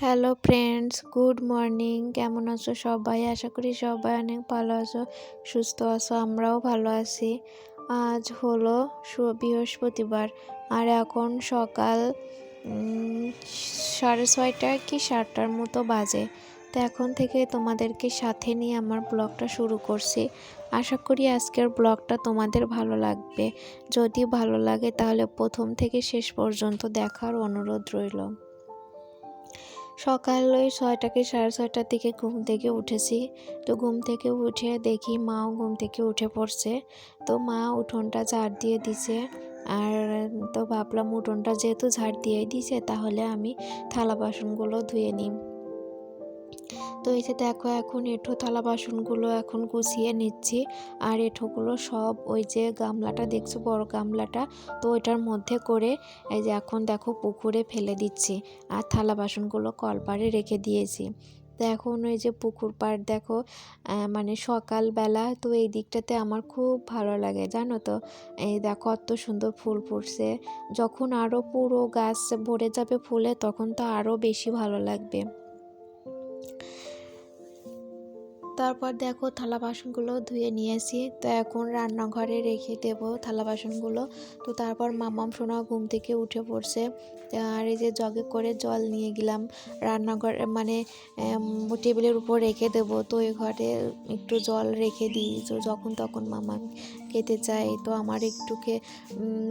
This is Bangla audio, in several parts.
হ্যালো ফ্রেন্ডস গুড মর্নিং কেমন আছো সবাই? আশা করি সবাই অনেক ভালো আছো, সুস্থ আছো, আমরাও ভালো আছি। আজ হলো বৃহস্পতিবার। আর এখন সকাল সাড়ে ছয়টা কি সাতটার মতো বাজে। তো এখন থেকে তোমাদেরকে সাথে নিয়ে আমার ব্লগটা শুরু করছি। আশা করি আজকের ব্লগটা তোমাদের ভালো লাগবে। যদি ভালো লাগে তাহলে প্রথম থেকে শেষ পর্যন্ত দেখার অনুরোধ রইল। সকাল ওই ছয়টাকে সাড়ে ছয়টার দিকে ঘুম থেকে উঠেছি। তো ঘুম থেকে উঠে দেখি মাও ঘুম থেকে উঠে পড়ছে। তো মা উঠোনটা ঝাড় দিয়ে দিছে। আর তো ভাবলাম উঠোনটা যেহেতু ঝাড় দিয়ে দিছে, তাহলে আমি থালা বাসনগুলো ধুয়ে নিই। তো এই যে দেখো এখন এঁঠো থালা বাসনগুলো এখন গুছিয়ে নিচ্ছি। আর এঁঠোগুলো সব ওই যে গামলাটা, দেখছ বড় গামলাটা? তো ওইটার মধ্যে করে এই যে এখন দেখো পুকুরে ফেলে দিচ্ছি। আর থালা বাসনগুলো কলপারে রেখে দিয়েছি। তো এখন ওই যে পুকুর পাড় দেখো মানে সকালবেলা তো এই দিকটাতে আমার খুব ভালো লাগে, জানো তো? এই দেখো কত সুন্দর ফুল ফুটছে। যখন আরও পুরো গাছ ভরে যাবে ফুলে, তখন তো আরও বেশি ভালো লাগবে। তারপর দেখো থালা বাসনগুলো ধুয়ে নিয়েছি। তো এখন রান্নাঘরে রেখে দেব থালা বাসনগুলো। তো তারপর মামাম সোনা ঘুম থেকে উঠে পড়ছে। আর এই যে জগে করে জল নিয়ে গেলাম। রান্নাঘরে মানে টেবিলের উপর রেখে দেব। তো ওই ঘরে একটু জল রেখে দিই। তো যখন তখন মামা খেতে চাই তো আমার একটু খে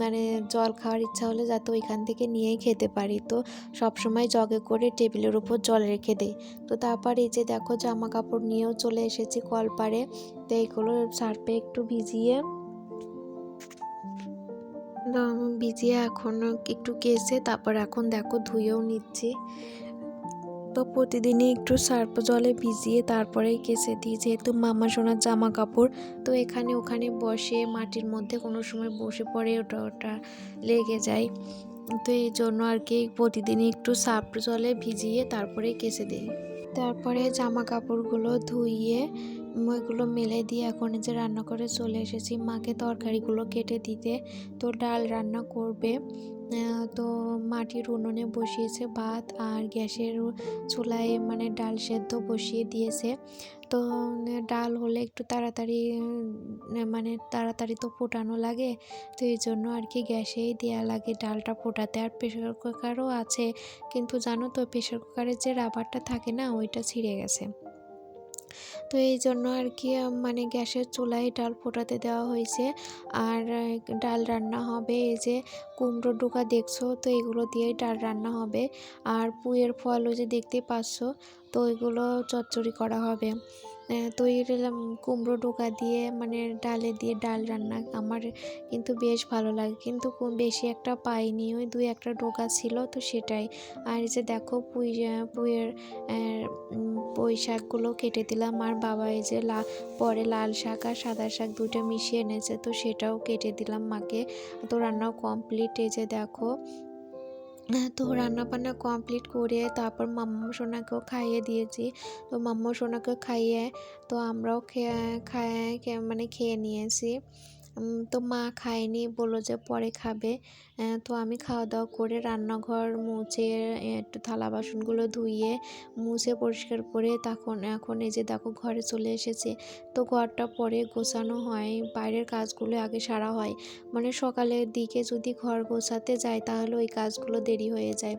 মানে জল খাওয়ার ইচ্ছা হলে যাতে ওইখান থেকে নিয়েই খেতে পারি। তো সবসময় জগে করে টেবিলের উপর জল রেখে দিই। তো তারপর এই যে দেখো জামা কাপড় নিয়েও চলে এসেছি কলপারে তো এইগুলো সার্ফে একটু ভিজিয়ে ভিজিয়ে এখন একটু কেসে তারপর এখন দেখো ধুয়েও নিচ্ছি। তো প্রতিদিনই একটু সার্ফ জলে ভিজিয়ে তারপরেই কেসে দিই যেহেতু মামা সোনার জামা কাপড়, তো এখানে ওখানে বসে মাটির মধ্যে কোনো সময় বসে পড়ে ওটা ওটা লেগে যায়। তো এই জন্য আর কি প্রতিদিনই একটু সার্ফ জলে ভিজিয়ে তারপরে কেসে দিই তারপরে জামা কাপড়গুলো ধুইয়ে ওইগুলো মেলে দিয়ে এখন যে রান্না করে চলে এসেছি। মাকে তরকারিগুলো কেটে দিতে তো ডাল রান্না করবে। তো মাটির উনুনে বসিয়েছে ভাত আর গ্যাসের চুলায় মানে ডাল সেদ্ধ বসিয়ে দিয়েছে। তো ডাল হলে একটু তাড়াতাড়ি মানে তাড়াতাড়ি তো ফোটানো লাগে, তো এই জন্য আর কি গ্যাসেই দেওয়া লাগে ডালটা ফোটাতে। আর প্রেশার কুকারও আছে, কিন্তু জানো তো প্রেশার কুকারের যে রাবারটা থাকে না, ওইটা ছিঁড়ে গেছে। তো এই জন্য আর কি মানে গ্যাসের চুলায় ডাল ফোটাতে দেওয়া হয়েছে। আর ডাল রান্না হবে এই যে কুমড়ো ডোকা দেখছ? তো এগুলো দিয়েই ডাল রান্না হবে। আর পুঁয়ের ফল ওই যে দেখতে পাচ্ছ? তো ওইগুলো চচ্চড়ি করা হবে। তো এই রকম কুমড়ো ডোকা দিয়ে মানে ডালে দিয়ে ডাল রান্না। আমার কিন্তু বেশ ভালো লাগে, কিন্তু বেশি একটা পাইনি। ওই দুই একটা ডোকা ছিল তো সেটাই। আর এই যে দেখো পুঁই পুঁইয়ের পুঁই শাকগুলো কেটে দিলাম। আর বাবা এই যে লা, পরে লাল শাক আর সাদা শাক দুটো মিশিয়ে এনেছে, তো সেটাও কেটে দিলাম মাকে। তো রান্নাও কমপ্লিট এই যে দেখো তো রান্না বান্না কমপ্লিট করে তারপর মাম্মা সোনাকেও খাইয়ে দিয়েছি। তো মাম্মা সোনাকে খাইয়ে, তো আমরাও খেয়ে খায় মানে খেয়ে নিয়েছি। তো মা খায়নি, বলল যে পরে খাবে। তো আমি খাওয়া দাওয়া করে রান্নাঘর মুছে একটু থালা বাসনগুলো ধুইয়ে মুছে পরিষ্কার করে তখন, এখন এই যে দেখো ঘরে চলে এসেছে। তো ঘরটা পরে গোছানো হয়, বাইরের কাজগুলো আগে সারা হয়। মানে সকালের দিকে যদি ঘর গোছাতে যাই তাহলে ওই কাজগুলো দেরি হয়ে যায়।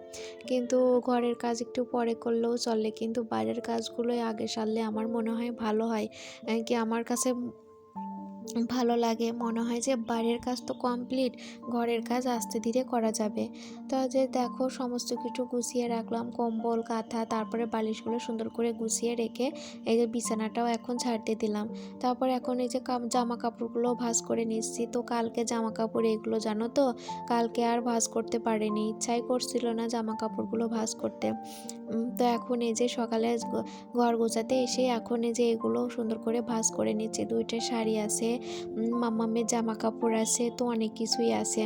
কিন্তু ঘরের কাজ একটু পরে করলেও চলে, কিন্তু বাইরের কাজগুলোই আগে সারলে আমার মনে হয় ভালো হয়। কি আমার কাছে ভালো লাগে। মনে হয় যে বাইরের কাজ তো কমপ্লিট ঘরের কাজ আস্তে ধীরে করা যাবে। তো যে দেখো, সমস্ত কিছু গুছিয়ে রাখলাম, কম্বল, কাঁথা, তারপরে বালিশগুলো সুন্দর করে গুছিয়ে রেখে এই যে বিছানাটাও এখন ছাড়তে দিলাম। তারপর এখন এই যে জামা কাপড়গুলো ভাঁজ করে নিচ্ছি। তো কালকে জামা কাপড় এগুলো জানো তো? কালকে আর ভাঁজ করতে পারেনি, ইচ্ছাই করছিল না জামা কাপড়গুলো ভাঁজ করতে। তো এখন এই যে সকালে ঘর গোছাতে এসে এখন এই যে এগুলো সুন্দর করে ভাঁজ করে নিচ্ছি। দুইটা শাড়ি আছে উম, মামামের জামা কাপড় আছে তো অনেক কিছুই আছে।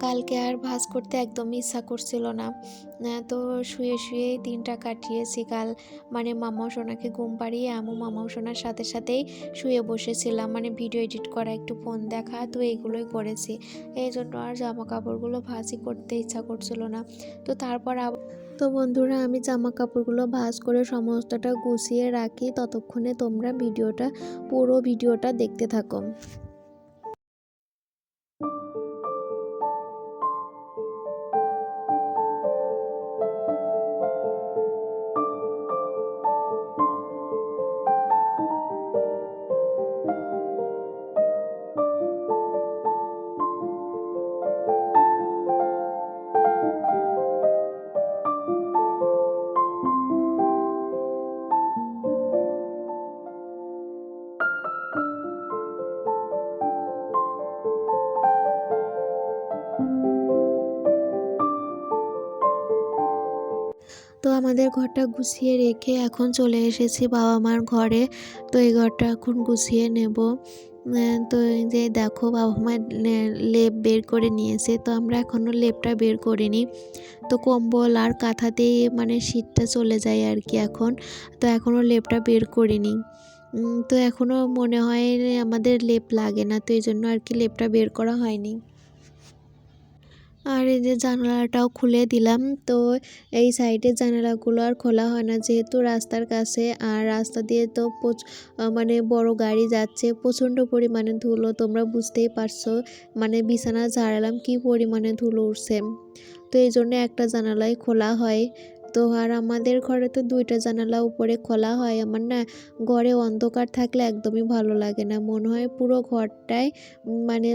কালকে আর ভাঁজ করতে একদমই ইচ্ছা করছিল না। তো শুয়ে শুয়েই দিনটা কাটিয়েছি। কাল মানে মামাও সোনাকে ঘুম পাড়িয়ে আমু মামাও সোনার সাথে সাথেই শুয়ে বসেছিলাম। মানে ভিডিও এডিট করা একটু ফোন দেখা তো এইগুলোই করেছি। এই জন্য আর জামা কাপড়গুলো ভাঁজই করতে ইচ্ছা করছিল না। তো তারপর আবার তো বন্ধুরা, আমি জামা কাপড়গুলো ভাজ করে সমস্তটা গুছিয়ে রাখি। ততক্ষণে তোমরা ভিডিওটা, পুরো ভিডিওটা দেখতে থাকো। তো আমাদের ঘরটা গুছিয়ে রেখে এখন চলে এসেছি বাবা মার ঘরে। তো এই ঘরটা এখন গুছিয়ে নেব। তো যে দেখো বাবা মা লেপ বের করে নিয়েছে। তো আমরা এখনও লেপটা বের করিনি। তো কম্বল আর কাঁথাতেই মানে শীতটা চলে যায় আর কি এখন। তো এখনও লেপটা বের করিনি। তো এখনও মনে হয় আমাদের লেপ লাগে না। তো এই জন্য আর কি লেপটা বের করা হয়নি। আর এই যে জানালাটাও খুলে দিলাম। তো এই সাইডের জানালাগুলো আর খোলা হয় না, যেহেতু রাস্তার কাছে। আর রাস্তা দিয়ে তো মানে বড় গাড়ি যাচ্ছে, প্রচণ্ড পরিমাণে ধুলো, তোমরা বুঝতেই পারছ। মানে বিছানা ঝাড়ালাম, কি পরিমাণে ধুলো উঠছে। তো এই জন্য একটা জানালাই খোলা হয়। তো আর আমাদের ঘরে তো দুইটা জানালা উপরে খোলা হয়। আমার না ঘরে অন্ধকার থাকলে একদমই ভালো লাগে না। মনে হয় পুরো ঘরটায় মানে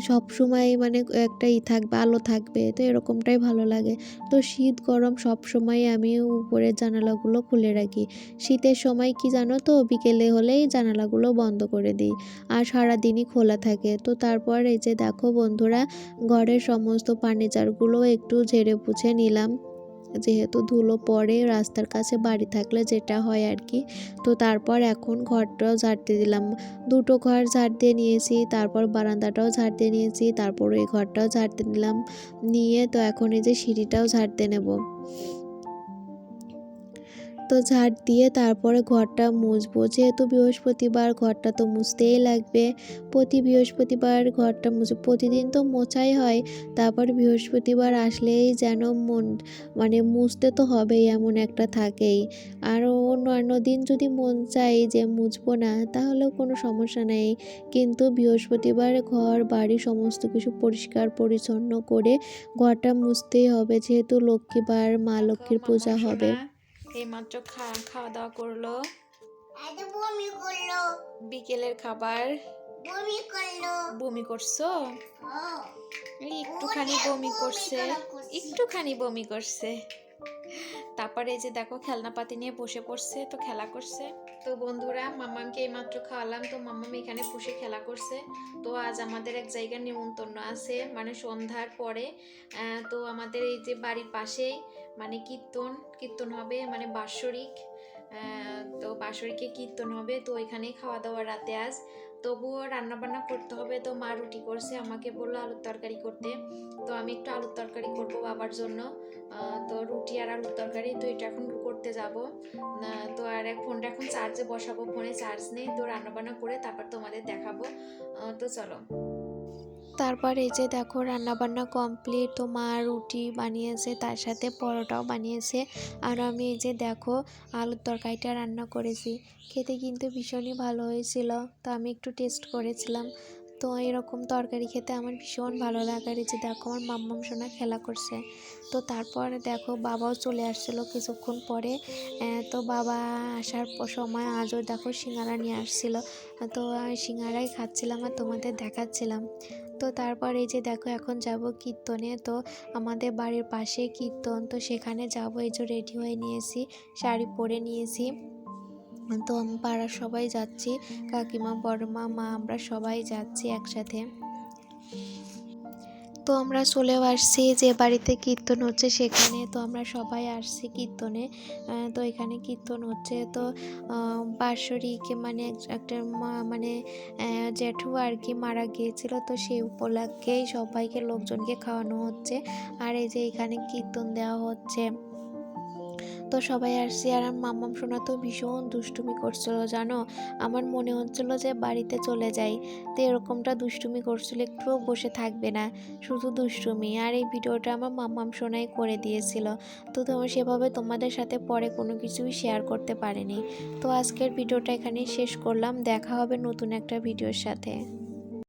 সব সময় মানে একটা ই থাকবে, আলো থাকবে, তো এরকমটাই ভালো লাগে। তো শীত, গরম সব সময় আমি উপরের জানালাগুলো খুলে রাখি। শীতের সময় কি জানো তো, বিকেলে হলেই জানালাগুলো বন্ধ করে দিই আর সারাদিনই খোলা থাকে। তো তারপর এই যে দেখো বন্ধুরা, ঘরের সমস্ত ফার্নিচারগুলো একটু ঝেড়ে পুছে নিলাম। যেহেতু ধুলো পরে রাস্তার কাছে বাড়ি থাকলে যেটা হয় আর কি। তো তারপর এখন ঘরটাও ঝাড়তে দিলাম। দুটো ঘর ঝাড় দিয়ে নিয়েছি, তারপর বারান্দাটাও ঝাড় দিয়ে নিয়েছি, তারপর ওই ঘরটাও ঝাড়তে নিলাম। নিয়ে তো এখন এই যে সিঁড়িটাও ঝাড়তে নেব। তো ঝাড় দিয়ে তারপরে ঘরটা মুছবো। যেহেতু বৃহস্পতিবার ঘরটা তো মুছতেই লাগবে, প্রতি বৃহস্পতিবার ঘরটা মুছে, প্রতিদিন তো মোছাই হয়, তারপর বৃহস্পতিবার আসলেই যেন মন মানে মুছতে তো হবেই এমন একটা থাকেই। আর অন্যান্য দিন যদি মন চাই যে মুছবো না, তাহলেও কোনো সমস্যা নেই। কিন্তু বৃহস্পতিবার ঘর, বাড়ি সমস্ত কিছু পরিষ্কার, পরিচ্ছন্ন করে ঘরটা মুছতেই হবে, যেহেতু লক্ষ্মীবার মা লক্ষ্মীর পূজা হবে। এইমাত্র খাওয়া দাওয়া করল। বমি করল। বিকেলের খাবার। বমি করল। বমি করছ? একটুখানি বমি করছে। একটুখানি বমি করছে। তারপরে এই যে দেখো খেলনাপাতি নিয়ে বসে পড়ছে তো খেলা করছে। তো বন্ধুরা মাম্মামকে এইমাত্র খাওয়ালাম। তো মাম্মাম এখানে বসে খেলা করছে। তো আজ আমাদের এক জায়গায় নিমন্ত্রণ আছে। মানে সন্ধ্যার পরে তো আমাদের এই যে বাড়ির পাশেই মানে কীর্তন কীর্তন হবে মানে বাৎসরিক তো বাৎসরিকে কীর্তন হবে, তো ওইখানেই খাওয়া দাওয়া রাতে আজ। তবুও রান্নাবান্না করতে হবে, তো মা রুটি করছে, আমাকে বলল আলুর তরকারি করতে। তো আমি একটু আলুর তরকারি করব বাবার জন্য। তো রুটি আর আলুর তরকারি, তো এটা এখন করতে যাব। তো আর ফোনটা এখন চার্জে বসাবো, ফোনে চার্জ নেই, তো রান্নাবান্না করে তারপর তোমাদের দেখাবো। তো চলো। তারপর এই যে দেখো রান্না বান্না কমপ্লিট তো মা রুটি বানিয়েছে, তার সাথে পরোটাও বানিয়েছে। আর আমি এই যে দেখো আলুর তরকারিটা রান্না করেছি। খেতে কিন্তু ভীষণই ভালো হয়েছিল, তো আমি একটু টেস্ট করেছিলাম। তো এরকম তরকারি খেতে আমার ভীষণ ভালো লাগে। আর এই যে দেখো আমার মাম্মাম সোনা খেলা করছে। তো তারপর দেখো বাবাও চলে আসছিল কিছুক্ষণ পরে। তো বাবা আসার সময় আজও দেখো সিঙ্গারা নিয়ে আসছিল। তো সিঙ্গারাই খাচ্ছিলাম আর তোমাদের দেখাচ্ছিলাম। তো তারপর এই যে দেখো এখন যাব কীর্তনে। তো আমাদের বাড়ির পাশে কীর্তন, তো সেখানে যাব। এই যে রেডি হয়ে নিয়েছি, শাড়ি পরে নিয়েছি। তো আমি পাড়ার সবাই যাচ্ছি, কাকিমা, বড়মা, মা, আমরা সবাই যাচ্ছি একসাথে। তো আমরা চলেও আসছি যে বাড়িতে কীর্তন হচ্ছে সেখানে তো আমরা সবাই আসছি কীর্তনে। তো এখানে কীর্তন হচ্ছে তো আহ, মানে একটা মানে জেঠু আর কি মারা গিয়েছিল তো সেই উপলক্ষেই সবাইকে লোকজনকে খাওয়ানো হচ্ছে। আর এই যে এখানে কীর্তন দেওয়া হচ্ছে। তো সবাই আসছে আর মাম্মাম সোনা তো ভীষণ দুষ্টুমি করছিল, জানো? আমার মনে হচ্ছিল যে বাড়িতে চলে যাই। তো এরকমটা দুষ্টুমি করছিল, একটুও বসে থাকবে না, শুধু দুষ্টুমি। আর এই ভিডিওটা আমার মাম্মাম সোনাই করে দিয়েছিল। তো তোমার সেভাবে তোমাদের সাথে পরে কোনো কিছুই শেয়ার করতে পারিনি। তো আজকের ভিডিওটা এখানেই শেষ করলাম। দেখা হবে নতুন একটা ভিডিওর সাথে।